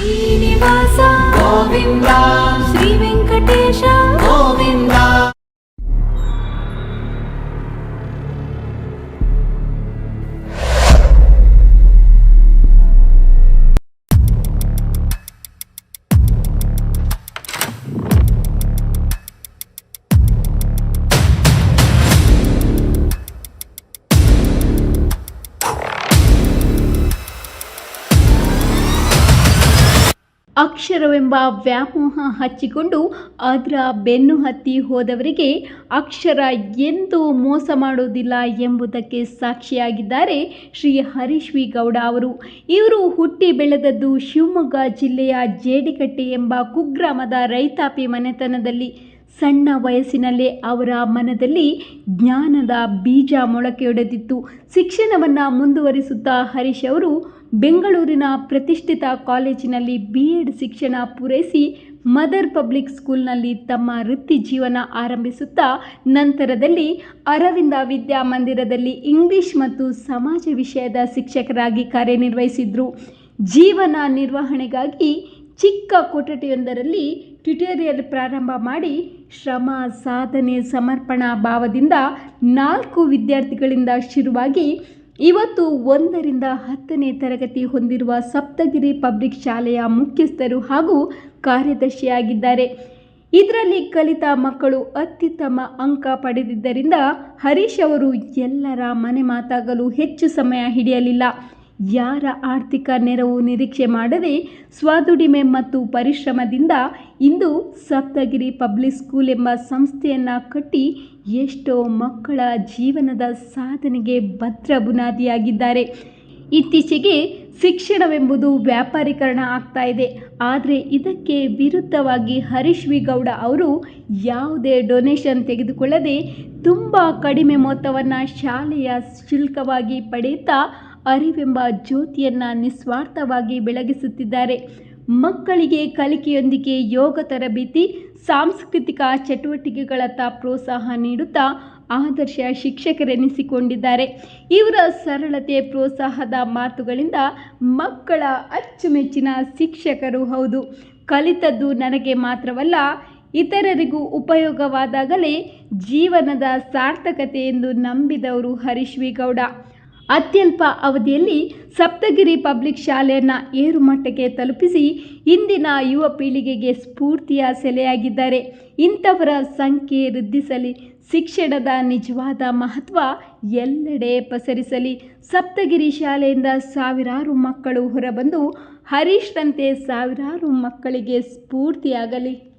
శ్రీనివాస గోవిందా. ಅಕ್ಷರವೆಂಬ ವ್ಯಾಮೋಹ ಹಚ್ಚಿಕೊಂಡು ಅದರ ಬೆನ್ನು ಹತ್ತಿ ಹೋದವರಿಗೆ ಅಕ್ಷರ ಎಂದೂ ಮೋಸ ಮಾಡುವುದಿಲ್ಲ ಎಂಬುದಕ್ಕೆ ಸಾಕ್ಷಿಯಾಗಿದ್ದಾರೆ ಶ್ರೀ ಹರೀಶ್ವಿ ಗೌಡ ಅವರು. ಇವರು ಹುಟ್ಟಿ ಬೆಳೆದದ್ದು ಶಿವಮೊಗ್ಗ ಜಿಲ್ಲೆಯ ಜೇಡಿಕಟ್ಟೆ ಎಂಬ ಕುಗ್ರಾಮದ ರೈತಾಪಿ ಮನೆತನದಲ್ಲಿ. ಸಣ್ಣ ವಯಸ್ಸಿನಲ್ಲೇ ಅವರ ಮನದಲ್ಲಿ ಜ್ಞಾನದ ಬೀಜ ಮೊಳಕೆಯೊಡೆದಿತ್ತು. ಶಿಕ್ಷಣವನ್ನು ಮುಂದುವರಿಸುತ್ತಾ ಹರೀಶ್ ಅವರು ಬೆಂಗಳೂರಿನ ಪ್ರತಿಷ್ಠಿತ ಕಾಲೇಜಿನಲ್ಲಿ ಬಿ ಎಡ್ ಶಿಕ್ಷಣ ಪೂರೈಸಿ ಮದರ್ ಪಬ್ಲಿಕ್ ಸ್ಕೂಲ್ನಲ್ಲಿ ತಮ್ಮ ವೃತ್ತಿ ಜೀವನ ಆರಂಭಿಸುತ್ತಾ ನಂತರದಲ್ಲಿ ಅರವಿಂದ ವಿದ್ಯಾಮಂದಿರದಲ್ಲಿ ಇಂಗ್ಲಿಷ್ ಮತ್ತು ಸಮಾಜ ವಿಷಯದ ಶಿಕ್ಷಕರಾಗಿ ಕಾರ್ಯನಿರ್ವಹಿಸಿದ್ರು. ಜೀವನ ನಿರ್ವಹಣೆಗಾಗಿ ಚಿಕ್ಕ ಕೊಠಡಿಯೊಂದರಲ್ಲಿ ಟ್ಯುಟೋರಿಯಲ್ ಪ್ರಾರಂಭ ಮಾಡಿ ಶ್ರಮ, ಸಾಧನೆ, ಸಮರ್ಪಣಾ ಭಾವದಿಂದ ನಾಲ್ಕು ವಿದ್ಯಾರ್ಥಿಗಳಿಂದ ಶುರುವಾಗಿ ಇವತ್ತು ಒಂದರಿಂದ ಹತ್ತನೇ ತರಗತಿ ಹೊಂದಿರುವ ಸಪ್ತಗಿರಿ ಪಬ್ಲಿಕ್ ಶಾಲೆಯ ಮುಖ್ಯಸ್ಥರು ಹಾಗೂ ಕಾರ್ಯದರ್ಶಿಯಾಗಿದ್ದಾರೆ. ಇದರಲ್ಲಿ ಕಲಿತ ಮಕ್ಕಳು ಅತ್ಯುತ್ತಮ ಅಂಕ ಪಡೆದಿದ್ದರಿಂದ ಹರೀಶ್ ಅವರು ಎಲ್ಲರ ಮನೆ ಮಾತಾಗಲು ಹೆಚ್ಚು ಸಮಯ ಹಿಡಿಯಲಿಲ್ಲ. ಯಾರ ಆರ್ಥಿಕ ನೆರವು ನಿರೀಕ್ಷೆ ಮಾಡದೆ ಸ್ವದುಡಿಮೆ ಮತ್ತು ಪರಿಶ್ರಮದಿಂದ ಇಂದು ಸಪ್ತಗಿರಿ ಪಬ್ಲಿಕ್ ಸ್ಕೂಲ್ ಎಂಬ ಸಂಸ್ಥೆಯನ್ನು ಕಟ್ಟಿ ಎಷ್ಟೋ ಮಕ್ಕಳ ಜೀವನದ ಸಾಧನೆಗೆ ಭದ್ರ ಬುನಾದಿಯಾಗಿದ್ದಾರೆ. ಇತ್ತೀಚೆಗೆ ಶಿಕ್ಷಣವೆಂಬುದು ವ್ಯಾಪಾರೀಕರಣ ಆಗ್ತಾ ಇದೆ. ಆದರೆ ಇದಕ್ಕೆ ವಿರುದ್ಧವಾಗಿ ಹರೀಶ್ ಅವರು ಯಾವುದೇ ಡೊನೇಷನ್ ತೆಗೆದುಕೊಳ್ಳದೆ ತುಂಬ ಕಡಿಮೆ ಮೊತ್ತವನ್ನು ಶಾಲೆಯ ಶುಲ್ಕವಾಗಿ ಪಡೆಯುತ್ತಾ ಅರಿವೆಂಬ ಜ್ಯೋತಿಯನ್ನು ನಿಸ್ವಾರ್ಥವಾಗಿ ಬೆಳಗಿಸುತ್ತಿದ್ದಾರೆ. ಮಕ್ಕಳಿಗೆ ಕಲಿಕೆಯೊಂದಿಗೆ ಯೋಗ ತರಬೇತಿ, ಸಾಂಸ್ಕೃತಿಕ ಚಟುವಟಿಕೆಗಳತ್ತ ಪ್ರೋತ್ಸಾಹ ನೀಡುತ್ತಾ ಆದರ್ಶ ಶಿಕ್ಷಕರೆನಿಸಿಕೊಂಡಿದ್ದಾರೆ. ಇವರ ಸರಳತೆ, ಪ್ರೋತ್ಸಾಹದ ಮಾತುಗಳಿಂದ ಮಕ್ಕಳ ಅಚ್ಚುಮೆಚ್ಚಿನ ಶಿಕ್ಷಕರು ಹೌದು. ಕಲಿತದ್ದು ನನಗೆ ಮಾತ್ರವಲ್ಲ, ಇತರರಿಗೂ ಉಪಯೋಗವಾದಾಗಲೇ ಜೀವನದ ಸಾರ್ಥಕತೆ ಎಂದು ನಂಬಿದವರು ಹರಿಶ್ವಿಗೌಡ. ಗೌಡ ಅತ್ಯಲ್ಪ ಅವಧಿಯಲ್ಲಿ ಸಪ್ತಗಿರಿ ಪಬ್ಲಿಕ್ ಶಾಲೆಯನ್ನು ಏರುಮಟ್ಟಕ್ಕೆ ತಲುಪಿಸಿ ಇಂದಿನ ಯುವ ಪೀಳಿಗೆಗೆ ಸ್ಫೂರ್ತಿಯ ಸೆಲೆಯಾಗಿದ್ದಾರೆ. ಇಂಥವರ ಸಂಖ್ಯೆ ವೃದ್ಧಿಸಲಿ, ಶಿಕ್ಷಣದ ನಿಜವಾದ ಮಹತ್ವ ಎಲ್ಲೆಡೆ ಪಸರಿಸಲಿ. ಸಪ್ತಗಿರಿ ಶಾಲೆಯಿಂದ ಸಾವಿರಾರು ಮಕ್ಕಳು ಹೊರಬಂದು ಹರೀಶ್ರಂತೆ ಸಾವಿರಾರು ಮಕ್ಕಳಿಗೆ ಸ್ಫೂರ್ತಿಯಾಗಲಿ.